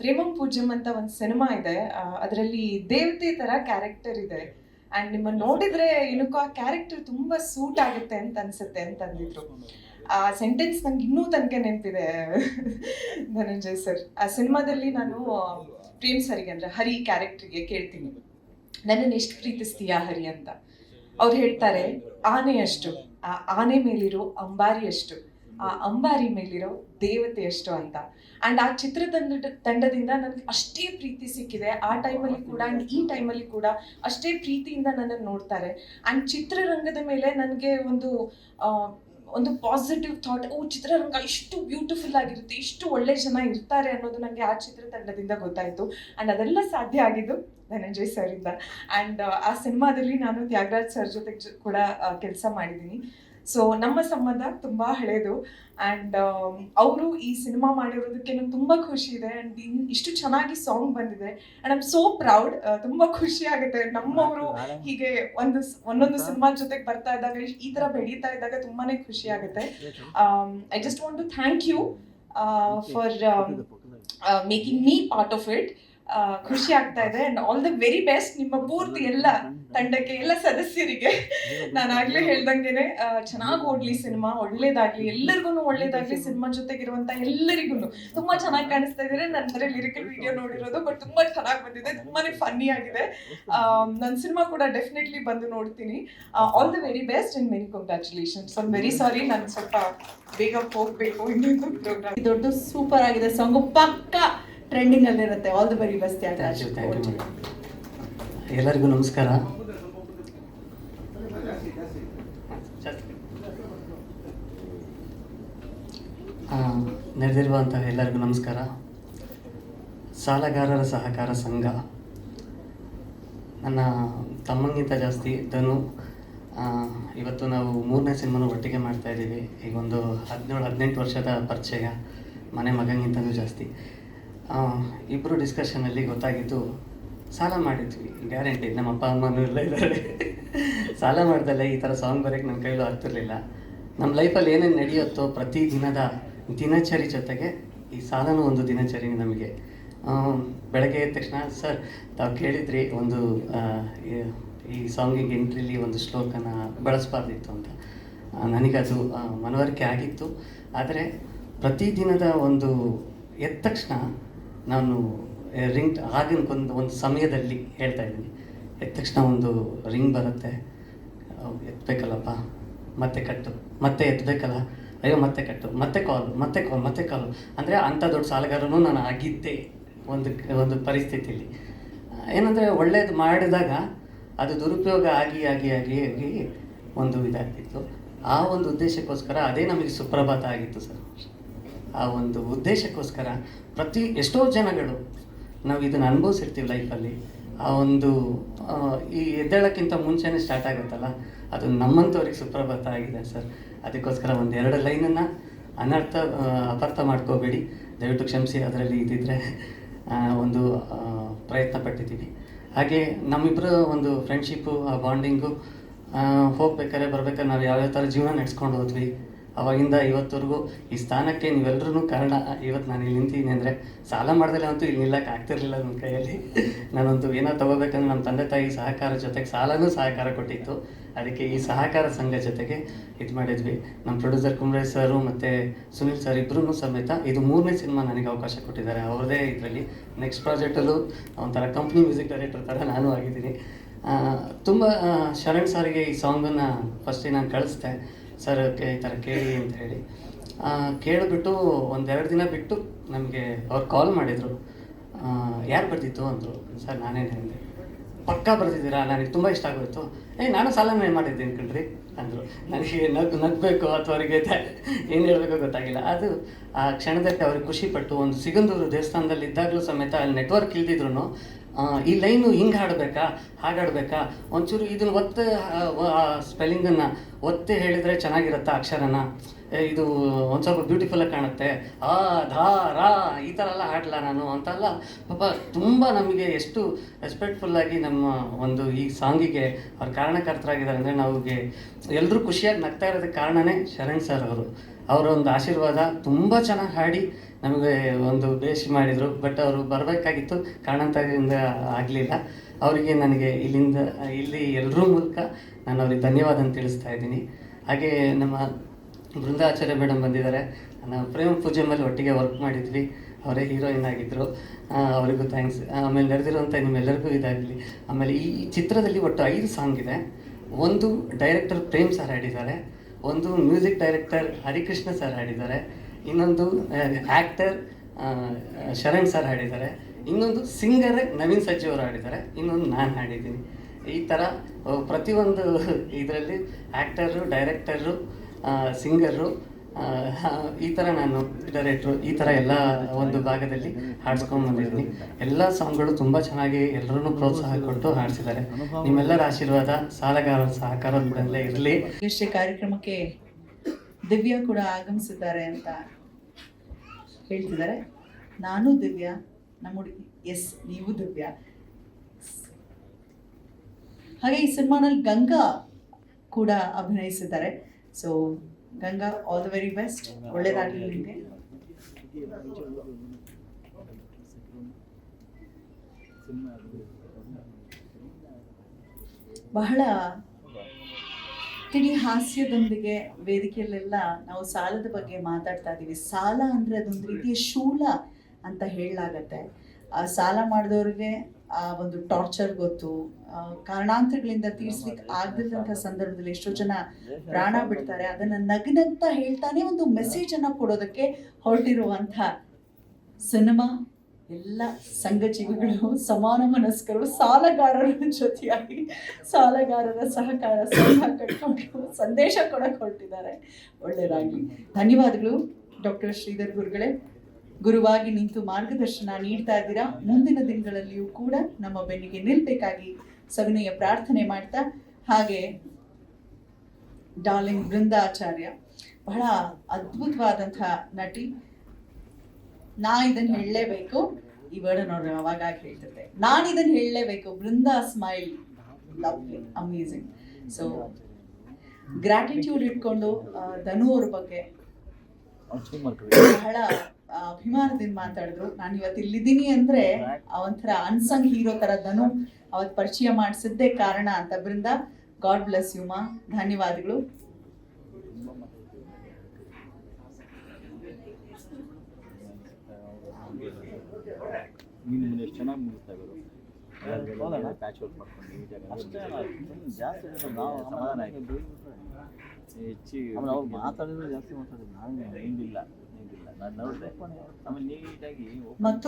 ಪ್ರೇಮಂ ಪೂಜ್ಯಂ ಅಂತ ಒಂದು ಸಿನಿಮಾ ಇದೆ. ಅದರಲ್ಲಿ ದೇವತೆ ತರ ಕ್ಯಾರೆಕ್ಟರ್ ಇದೆ. ಆ್ಯಂಡ್ ನಿಮ್ಮನ್ನು ನೋಡಿದ್ರೆ ಏನಕ್ಕೂ ಆ ಕ್ಯಾರೆಕ್ಟರ್ ತುಂಬ ಸೂಟ್ ಆಗುತ್ತೆ ಅಂತ ಅನ್ಸುತ್ತೆ ಅಂತ ಅಂದಿದ್ರು ಆ ಸೆಂಟೆನ್ಸ್ ನಂಗೆ ಇನ್ನೂ ತನಕ ನೆನಪಿದೆ, ಧನಂಜಯ್ ಸರ್ ಆ ಸಿನಿಮಾದಲ್ಲಿ ನಾನು ಪ್ರೇಮ್ ಸರಿಗೆ ಅಂದ್ರೆ ಹರಿ ಕ್ಯಾರೆಕ್ಟರ್ಗೆ ಕೇಳ್ತೀನಿ. ನನ್ನನ್ನು ಎಷ್ಟು ಪ್ರೀತಿಸ್ತೀಯಾ ಹರಿ ಅಂತ? ಅವ್ರು ಹೇಳ್ತಾರೆ ಆನೆಯಷ್ಟು ಆ ಆನೆ ಮೇಲಿರೋ ಅಂಬಾರಿಯಷ್ಟು ಆ ಅಂಬಾರಿ ಮೇಲಿರೋ ದೇವತೆಯಷ್ಟು ಅಂತ. ಅಂಡ್ ಆ ಚಿತ್ರತಂಡ ತಂಡದಿಂದ ನನಗೆ ಅಷ್ಟೇ ಪ್ರೀತಿ ಸಿಕ್ಕಿದೆ. ಆ ಟೈಮಲ್ಲಿ ಕೂಡ ಆ್ಯಂಡ್ ಈ ಟೈಮಲ್ಲಿ ಕೂಡ ಅಷ್ಟೇ ಪ್ರೀತಿಯಿಂದ ನನ್ನನ್ನು ನೋಡ್ತಾರೆ. ಅಂಡ್ ಚಿತ್ರರಂಗದ ಮೇಲೆ ನನಗೆ ಒಂದು ಒಂದು ಪಾಸಿಟಿವ್ ಥಾಟ್ ಓ ಚಿತ್ರರಂಗ ಇಷ್ಟು ಬ್ಯೂಟಿಫುಲ್ ಆಗಿರುತ್ತೆ, ಇಷ್ಟು ಒಳ್ಳೆ ಜನ ಇರ್ತಾರೆ ಅನ್ನೋದು ನನಗೆ ಆ ಚಿತ್ರತಂಡದಿಂದ ಗೊತ್ತಾಯಿತು. ಆ್ಯಂಡ್ ಅದೆಲ್ಲ ಸಾಧ್ಯ ಆಗಿದ್ದು ಧನಂಜಯ್ ಸರ್ ಇಂದ ಆ್ಯಂಡ್ ಆ ಸಿನಿಮಾದಲ್ಲಿ ನಾನು ತ್ಯಾಗರಾಜ್ ಸರ್ ಜೊತೆ ಕೂಡ ಕೆಲಸ ಮಾಡಿದ್ದೀನಿ. ಸೊ ನಮ್ಮ ಸಂಬಂಧ ತುಂಬ ಹಳೇದು. ಆ್ಯಂಡ್ ಅವರು ಈ ಸಿನಿಮಾ ಮಾಡಿರೋದಕ್ಕೆ ನಂಗೆ ತುಂಬ ಖುಷಿ ಇದೆ. ಆ್ಯಂಡ್ ಇಷ್ಟು ಚೆನ್ನಾಗಿ ಸಾಂಗ್ ಬಂದಿದೆ. ಆ್ಯಂಡ್ ಐಮ್ ಸೋ ಪ್ರೌಡ್ ತುಂಬ ಖುಷಿ ಆಗುತ್ತೆ. ನಮ್ಮವರು ಹೀಗೆ ಒಂದು ಒಂದೊಂದು ಸಿನಿಮಾ ಜೊತೆಗೆ ಬರ್ತಾ ಇದ್ದಾಗ ಈ ತರ ಬೆಳೀತಾ ಇದ್ದಾಗ ತುಂಬಾನೇ ಖುಷಿ ಆಗುತ್ತೆ. I just want to thank you for making me part of it ಖುಷಿ ಆಗ್ತಾ ಇದೆ. And all the very best ನಿಮ್ಮ ಪೂರ್ತಿ ಎಲ್ಲ ತಂಡಕ್ಕೆ, ಎಲ್ಲ ಸದಸ್ಯರಿಗೆ. ನಾನು ಆಗ್ಲೇ ಹೇಳ್ದಂಗೆನೆ ಚೆನ್ನಾಗಿ ಓಡ್ಲಿ ಸಿನಿಮಾ, ಒಳ್ಳೇದಾಗ್ಲಿ ಎಲ್ಲರಿಗೂ ಒಳ್ಳೇದಾಗ್ಲಿ ಸಿನಿಮಾ ಜೊತೆಗಿರುವಂತ ಎಲ್ಲರಿಗೂ ತುಂಬಾ ಚೆನ್ನಾಗಿ ಕಾಣಿಸ್ತಾ ಇದ್ರೆ ನನ್ನ ಬರೀ ಲಿರಿಕಲ್ ವಿಡಿಯೋ ನೋಡಿರೋದು ಬಟ್ ತುಂಬಾ ಚೆನ್ನಾಗಿ ಬಂದಿದೆ. ತುಂಬಾನೇ ಫನ್ನಿ ಆಗಿದೆ. ನನ್ನ ಸಿನಿಮಾ ಕೂಡ ಡೆಫಿನೆಟ್ಲಿ ಬಂದು ನೋಡ್ತೀನಿ. All the very best and many congratulations I'm very sorry ನಾನು ಸ್ವಲ್ಪ ಬೇಗ ಹೋಗ್ಬೇಕು ಇನ್ನೊಂದು ಪ್ರೋಗ್ರಾಮ್ ದೊಡ್ಡ ಸೂಪರ್ ಆಗಿದೆ. ಸಾಂಗು ಪಕ್ಕ trending ಅಲ್ಲಿರುತ್ತೆ all the very best you ಎಲ್ಲರಿಗೂ ನಮಸ್ಕಾರ. ನಡೆದಿರುವಂತಹ ಎಲ್ಲರಿಗೂ ನಮಸ್ಕಾರ. ಸಾಲಗಾರರ ಸಹಕಾರ ಸಂಘ. ನನ್ನ ತಮ್ಮಂಗಿಂತ ಜಾಸ್ತಿ ಧನು ಇವತ್ತು ನಾವು ಮೂರನೇ ಸಿನಿಮಾನು ಒಟ್ಟಿಗೆ ಮಾಡ್ತಾ ಇದ್ದೀವಿ. ಈಗ ಒಂದು ಹದಿನೇಳು, ಹದಿನೆಂಟು ವರ್ಷದ ಪರಿಚಯ. ಮನೆ ಮಗನಿಗಿಂತಲೂ ಜಾಸ್ತಿ. ಇಬ್ಬರು ಡಿಸ್ಕಷನಲ್ಲಿ ಗೊತ್ತಾಗಿದ್ದು ಸಾಲ ಮಾಡಿದ್ವಿ. ಗ್ಯಾರಂಟಿ ನಮ್ಮ ಅಪ್ಪ ಅಮ್ಮನೂ ಎಲ್ಲ ಇದ್ದಾರೆ. ಸಾಲ ಮಾಡ್ದಲ್ಲೇ ಈ ಥರ ಸಾಂಗ್ ಬರೋಕ್ಕೆ ನಮ್ಮ ಕೈಲೂ ಆಗ್ತಿರ್ಲಿಲ್ಲ. ನಮ್ಮ ಲೈಫಲ್ಲಿ ಏನೇನು ನಡೆಯುತ್ತೋ ಪ್ರತಿ ದಿನದ ದಿನಚರಿ ಜೊತೆಗೆ ಈ ಸಾಲನೂ ಒಂದು ದಿನಚರಿ ನಮಗೆ. ಬೆಳಗ್ಗೆ ಎದ್ದ ತಕ್ಷಣ, ಸರ್, ತಾವು ಕೇಳಿದ್ರಿ ಒಂದು ಈ- ಸಾಂಗಿಗೆ ಎಂಟ್ರಿಲಿ ಒಂದು ಶ್ಲೋಕನ ಬಳಸಬಾರ್ದಿತ್ತು ಅಂತ. ನನಗದು ಮನವರಿಕೆ ಆಗಿತ್ತು. ಆದರೆ ಪ್ರತಿದಿನದ ಒಂದು ಎದ್ದ ತಕ್ಷಣ ನಾನು ರಿಂಗ್ ಆಗಿನ ಒಂದು ಸಮಯದಲ್ಲಿ ಹೇಳ್ತಾ ಇದ್ದೀನಿ. ಎದ್ದ ತಕ್ಷಣ ಒಂದು ರಿಂಗ್ ಬರುತ್ತೆ. ಎತ್ತಬೇಕಲ್ಲಪ್ಪ. ಮತ್ತೆ ಕಟ್ಟು. ಮತ್ತೆ ಎತ್ತಬೇಕಲ್ಲ? ಅಯ್ಯೋ, ಮತ್ತೆ ಕಟ್ಟು. ಮತ್ತೆ ಕಾಲ್ ಮತ್ತೆ ಕಾಲ್ ಮತ್ತೆ ಕಾಲು ಅಂದರೆ ಅಂಥ ದೊಡ್ಡ ಸಾಲಗಾರನೂ ನಾನು ಆಗಿದ್ದೆ ಒಂದು ಒಂದು ಪರಿಸ್ಥಿತಿಯಲ್ಲಿ. ಏನಂದರೆ ಒಳ್ಳೇದು ಮಾಡಿದಾಗ ಅದು ದುರುಪಯೋಗ ಆಗಿ ಆಗಿ ಆಗಿ ಆಗಿ ಒಂದು ಇದಾಗ್ತಿತ್ತು. ಆ ಒಂದು ಉದ್ದೇಶಕ್ಕೋಸ್ಕರ ಅದೇ ನಮಗೆ ಸುಪ್ರಭಾತ ಆಗಿತ್ತು ಸರ್. ಆ ಒಂದು ಉದ್ದೇಶಕ್ಕೋಸ್ಕರ ಪ್ರತಿ ಎಷ್ಟೋ ಜನಗಳು ನಾವು ಇದನ್ನು ಅನುಭವಿಸಿರ್ತೀವಿ ಲೈಫಲ್ಲಿ. ಆ ಒಂದು ಈ ಎದ್ದೇಳಕ್ಕಿಂತ ಮುಂಚೆನೇ ಸ್ಟಾರ್ಟ್ ಆಗುತ್ತಲ್ಲ? ಅದು ನಮ್ಮಂಥವ್ರಿಗೆ ಸುಪ್ರಭಾತ ಆಗಿದೆ ಸರ್. ಅದಕ್ಕೋಸ್ಕರ ಒಂದು ಎರಡು ಲೈನನ್ನು ಅನರ್ಥ ಅಪರ್ಥ ಮಾಡ್ಕೋಬೇಡಿ. ದಯವಿಟ್ಟು ಕ್ಷಮಿಸಿ, ಅದರಲ್ಲಿ ಇದ್ದಿದ್ರೆ ಒಂದು ಪ್ರಯತ್ನ ಪಟ್ಟಿದ್ದೀವಿ ಹಾಗೆ ನಮ್ಮಿಬ್ಬರ ಒಂದು ಫ್ರೆಂಡ್ಶಿಪ್ಪು ಆ ಬಾಂಡಿಂಗು ಹೋಗ್ಬೇಕಾದ್ರೆ ಬರ್ಬೇಕಾದ್ರೆ ನಾವು ಯಾವ್ಯಾವ ಥರ ಜೀವನ ನಡೆಸ್ಕೊಂಡು ಹೋದ್ವಿ ಅವಾಗಿಂದ ಇವತ್ತವರೆಗೂ ಈ ಸ್ಥಾನಕ್ಕೆ ನೀವೆಲ್ಲರೂ ಕಾರಣ. ಇವತ್ತು ನಾನು ಇಲ್ಲಿ ನಿಂತೀನಿ ಅಂದರೆ ಸಾಲ ಮಾಡಿದ್ರೆ ಅಂತೂ ಇಲ್ಲಿ ನಿಲ್ಲಕ್ಕೆ ಆಗ್ತಿರ್ಲಿಲ್ಲ ನನ್ನ ಕೈಯಲ್ಲಿ. ನಾನಂತೂ ಏನೋ ತಗೋಬೇಕಂದ್ರೆ ನಮ್ಮ ತಂದೆ ತಾಯಿ ಸಹಕಾರ ಜೊತೆಗೆ ಸಾಲನೂ ಸಹಕಾರ ಕೊಟ್ಟಿತ್ತು. ಅದಕ್ಕೆ ಈ ಸಹಕಾರ ಸಂಘ ಜೊತೆಗೆ ಇದು ಮಾಡಿದ್ವಿ. ನಮ್ಮ ಪ್ರೊಡ್ಯೂಸರ್ ಕುಮ್ರೇಶ್ ಸರು ಮತ್ತು ಸುನಿಲ್ ಸರ್ ಇಬ್ಬರೂ ಸಮೇತ ಇದು ಮೂರನೇ ಸಿನಿಮಾ ನನಗೆ ಅವಕಾಶ ಕೊಟ್ಟಿದ್ದಾರೆ. ಅವರದೇ ಇದರಲ್ಲಿ ನೆಕ್ಸ್ಟ್ ಪ್ರಾಜೆಕ್ಟಲ್ಲೂ ಒಂಥರ ಕಂಪ್ನಿ ಮ್ಯೂಸಿಕ್ ಡೈರೆಕ್ಟರ್ ಥರ ನಾನು ಆಗಿದ್ದೀನಿ. ತುಂಬ ಶರಣ್ ಸರ್ಗೆ ಈ ಸಾಂಗನ್ನು ಫಸ್ಟಿಗೆ ನಾನು ಕಳಿಸ್ದೆ. ಸರ್ ಈ ಥರ ಕೇಳಿ ಅಂತ ಹೇಳಿ. ಕೇಳಿಬಿಟ್ಟು ಒಂದೆರಡು ದಿನ ಬಿಟ್ಟು ನಮಗೆ ಅವ್ರು ಕಾಲ್ ಮಾಡಿದರು. ಯಾರು ಬರ್ತಿತ್ತು ಅಂದರು. ಸರ್ ನಾನೇನು ಹೇಳಿದೆ ಪಕ್ಕಾ ಬರ್ತಿದ್ದೀರಾ ನನಗೆ ತುಂಬ ಇಷ್ಟ ಆಗೋಯ್ತು. ಏ ನಾನು ಸಾಲನೇ ಮಾಡಿದ್ದೀನಿ ಕಣ್ರಿ ಅಂದರು. ನನಗೆ ನಗ್, ನಗಬೇಕು ಅಥವಾ ಅವರಿಗೆ ಏನು ಹೇಳಬೇಕು ಗೊತ್ತಾಗಿಲ್ಲ. ಅದು ಆ ಕ್ಷಣದಲ್ಲಿ ಅವ್ರಿಗೆ ಖುಷಿಪಟ್ಟು ಒಂದು ಸಿಗಂದೂರು ದೇವಸ್ಥಾನದಲ್ಲಿ ಇದ್ದಾಗಲೂ ಸಮೇತ ಅಲ್ಲಿ ನೆಟ್ವರ್ಕ್ ಇಲ್ದಿದ್ರು ಈ ಲೈನು ಹಿಂಗೆ ಹಾಡಬೇಕಾ? ಹಾಡಾಡಬೇಕಾ ಒಂಚೂರು ಇದನ್ನು ಒತ್ತೆ ಸ್ಪೆಲ್ಲಿಂಗನ್ನು ಒತ್ತೆ ಹೇಳಿದರೆ ಚೆನ್ನಾಗಿರುತ್ತಾ ಅಕ್ಷರನ? ಇದು ಒಂದು ಸ್ವಲ್ಪ ಬ್ಯೂಟಿಫುಲ್ಲಾಗಿ ಕಾಣುತ್ತೆ. ಆ, ಧಾ, ರಾ, ಈ ಥರ ಎಲ್ಲ ಹಾಡಲ್ಲ ನಾನು ಅಂತೆಲ್ಲ ಪಾಪ ತುಂಬ ನಮಗೆ ಎಷ್ಟು ರೆಸ್ಪೆಕ್ಟ್ಫುಲ್ಲಾಗಿ ನಮ್ಮ ಒಂದು ಈ ಸಾಂಗಿಗೆ ಅವ್ರ ಕಾರಣಕರ್ತರಾಗಿದ್ದಾರೆ ಅಂದರೆ ನಮಗೆ ಎಲ್ಲರೂ ಖುಷಿಯಾಗಿ ನಗ್ತಾ ಇರೋದಕ್ಕೆ ಕಾರಣನೇ ಶರಣ್ ಸರ್ ಅವರು. ಅವರ ಒಂದು ಆಶೀರ್ವಾದ ತುಂಬ ಚೆನ್ನಾಗಿ ಹಾಡಿ ನಮಗೆ ಒಂದು ಬೇಷ್ ಮಾಡಿದರು. ಬಟ್ ಅವರು ಬರಬೇಕಾಗಿತ್ತು. ಕಾರಣಾಂತರದಿಂದ ಆಗಲಿಲ್ಲ. ಅವರಿಗೆ ನನಗೆ ಇಲ್ಲಿಂದ, ಇಲ್ಲಿ ಎಲ್ಲರೂ ಮೂಲಕ ನಾನು ಅವ್ರಿಗೆ ಧನ್ಯವಾದ ತಿಳಿಸ್ತಾ ಇದ್ದೀನಿ. ಹಾಗೆ ನಮ್ಮ ಬೃಂದಾಚಾರ್ಯ ಮೇಡಮ್ ಬಂದಿದ್ದಾರೆ. ನಾವು ಪ್ರೇಮ ಪೂಜೆ ಮೇಲೆ ಒಟ್ಟಿಗೆ ವರ್ಕ್ ಮಾಡಿದ್ವಿ. ಅವರೇ ಹೀರೋಯಿನ್ ಆಗಿದ್ದರು ಅವರಿಗೂ ಥ್ಯಾಂಕ್ಸ್ ಆಮೇಲೆ ನಡೆದಿರುವಂಥ ನಿಮ್ಮೆಲ್ಲರಿಗೂ ಇದಾಗಲಿ. ಆಮೇಲೆ ಈ ಚಿತ್ರದಲ್ಲಿ ಒಟ್ಟು ಐದು ಸಾಂಗ್ ಇದೆ. ಒಂದು ಡೈರೆಕ್ಟರ್ ಪ್ರೇಮ್ ಸರ್ ಹಾಡಿದ್ದಾರೆ. ಒಂದು ಮ್ಯೂಸಿಕ್ ಡೈರೆಕ್ಟರ್ ಹರಿಕೃಷ್ಣ ಸರ್ ಹಾಡಿದ್ದಾರೆ, ಇನ್ನೊಂದು ಆ್ಯಕ್ಟರ್ ಶರಣ್ ಸರ್ ಹಾಡಿದ್ದಾರೆ, ಇನ್ನೊಂದು ಸಿಂಗರ್ ನವೀನ್ ಸಜ್ಜಿ ಅವರು ಹಾಡಿದ್ದಾರೆ, ಇನ್ನೊಂದು ನಾನು ಹಾಡಿದ್ದೀನಿ. ಈ ಥರ ಪ್ರತಿಯೊಂದು ಇದರಲ್ಲಿ ಆ್ಯಕ್ಟರು ಡೈರೆಕ್ಟರು ಸಿಂಗರು ಈ ಥರ ನಾನು ಡೈರೆಕ್ಟ್ರು ಈ ಥರ ಎಲ್ಲ ಒಂದು ಭಾಗದಲ್ಲಿ ಹಾಡ್ಸ್ಕೊಂಡು ಬಂದಿದ್ದೀನಿ. ಎಲ್ಲ ಸಾಂಗ್ಗಳು ತುಂಬ ಚೆನ್ನಾಗಿ ಎಲ್ಲರೂ ಪ್ರೋತ್ಸಾಹ ಕೊಟ್ಟು ಹಾಡಿಸಿದ್ದಾರೆ. ನಿಮ್ಮೆಲ್ಲರ ಆಶೀರ್ವಾದ ಸಾಲಗಾರರ ಸಹಕಾರ ಕೂಡ ಇರಲಿ. ಎಷ್ಟೇ ಕಾರ್ಯಕ್ರಮಕ್ಕೆ ದಿವ್ಯಾ ಕೂಡ ಆಗಮಿಸಿದ್ದಾರೆ ಅಂತ ಹೇಳ್ತಿದ್ದಾರೆ. ನಾನು ದಿವ್ಯಾ, ನಮ್ಮ ಹುಡುಗಿ ಎಸ್ ನೀವು ದಿವ್ಯಾ. ಹಾಗೆ ಈ ಸಿನಿಮಾನಲ್ಲಿ ಗಂಗಾ ಕೂಡ ಅಭಿನಯಿಸಿದ್ದಾರೆ. So Ganga all the very best ಒಳ್ಳೇದಾಗಲಿ ನಿಮಗೆ. ಬಹಳ ತಿಳಿ ಹಾಸ್ಯದೊಂದಿಗೆ ವೇದಿಕೆಯಲ್ಲೆಲ್ಲ ನಾವು ಸಾಲದ ಬಗ್ಗೆ ಮಾತಾಡ್ತಾ ಇದ್ದೀವಿ. ಸಾಲ ಅಂದ್ರೆ ಅದೊಂದು ರೀತಿಯ ಶೂಲ ಅಂತ ಹೇಳಲಾಗತ್ತೆ. ಆ ಸಾಲ ಮಾಡಿದವ್ರಿಗೆ ಆ ಒಂದು ಟಾರ್ಚರ್ ಗೊತ್ತು. ಕಾರಣಾಂತರಗಳಿಂದ ತೀರ್ಸ್ಲಿಕ್ಕೆ ಆಗದಿದ್ದಂಥ ಸಂದರ್ಭದಲ್ಲಿ ಎಷ್ಟೋ ಜನ ಪ್ರಾಣ ಬಿಡ್ತಾರೆ. ಅದನ್ನ ನಗ್ನಂತ ಹೇಳ್ತಾನೆ ಒಂದು ಮೆಸೇಜ್ ಅನ್ನ ಕೊಡೋದಕ್ಕೆ ಹೊರಟಿರುವಂಥ ಸಿನಿಮಾ ಎಲ್ಲ ಸಂಘ ಜೀವಿಗಳು ಸಮಾನ ಮನಸ್ಕರು ಸಾಲಗಾರರ ಜೊತೆಯಾಗಿ ಸಾಲಗಾರರ ಸಹಕಾರ ಕಟ್ಕೊಂಡು ಸಂದೇಶ ಕೊಡಕ್ಕೆ ಹೊರಟಿದ್ದಾರೆ. ಒಳ್ಳೆಯದಾಗಿ ಧನ್ಯವಾದಗಳು ಡಾಕ್ಟರ್ ಶ್ರೀಧರ್ ಗುರುಗಳೇ. ಗುರುವಾಗಿ ನಿಂತು ಮಾರ್ಗದರ್ಶನ ನೀಡ್ತಾ ಇದ್ದೀರಾ? ಮುಂದಿನ ದಿನಗಳಲ್ಲಿಯೂ ಕೂಡ ನಮ್ಮ ಬೆನ್ನಿಗೆ ನಿಲ್ಬೇಕಾಗಿ ಸವಿನಯ ಪ್ರಾರ್ಥನೆ ಮಾಡ್ತಾ ಹಾಗೆ ಡಾರ್ಲಿಂಗ್ ಬೃಂದಾಚಾರ್ಯ ಬಹಳ ಅದ್ಭುತವಾದಂತಹ ನಟಿ ನಾ ಇದನ್ನ ಹೇಳಲೇಬೇಕು. ಈ ವರ್ಡ್ ನೋಡ್ರಿ ಅವಾಗ ಹೇಳ್ತಿರ್ತೆ. ನಾನು ಇದನ್ನು ಹೇಳಲೇಬೇಕು. Brinda smile lovely amazing so gratitude ಇಟ್ಕೊಂಡು ಧನು ಅವ್ರ ಬಗ್ಗೆ ಬಹಳ ಅಭಿಮಾನದಿಂದ ಮಾತಾಡಿದ್ರು. ನಾನು ಇವತ್ತು ಇಲ್ಲಿದ್ದೀನಿ ಅಂದ್ರೆ ಒಂಥರ ಅನ್ಸಂಗ್ ಹೀರೋ ತರದನು ಅವತ್ತು ಅವತ್ ಪರಿಚಯ ಮಾಡಿಸಿದ್ದೇ ಕಾರಣ ಅಂತ. ಬೃಂದ ಗಾಡ್ ಬ್ಲೆಸ್ ಯು ಮಾ. ಧನ್ಯವಾದಗಳು. ಜಾಸ್ತಿ ಅವ್ರು ಮಾತಾಡಿದ್ರೆ ಜಾಸ್ತಿ ಮಾತಾಡಿದ್ರು. ನಾನು ಏನಿಲ್ಲ ನಾನು ನೋಡಿದೆ. ಆಮೇಲೆ ನೀಟಾಗಿ ಮತ್ತು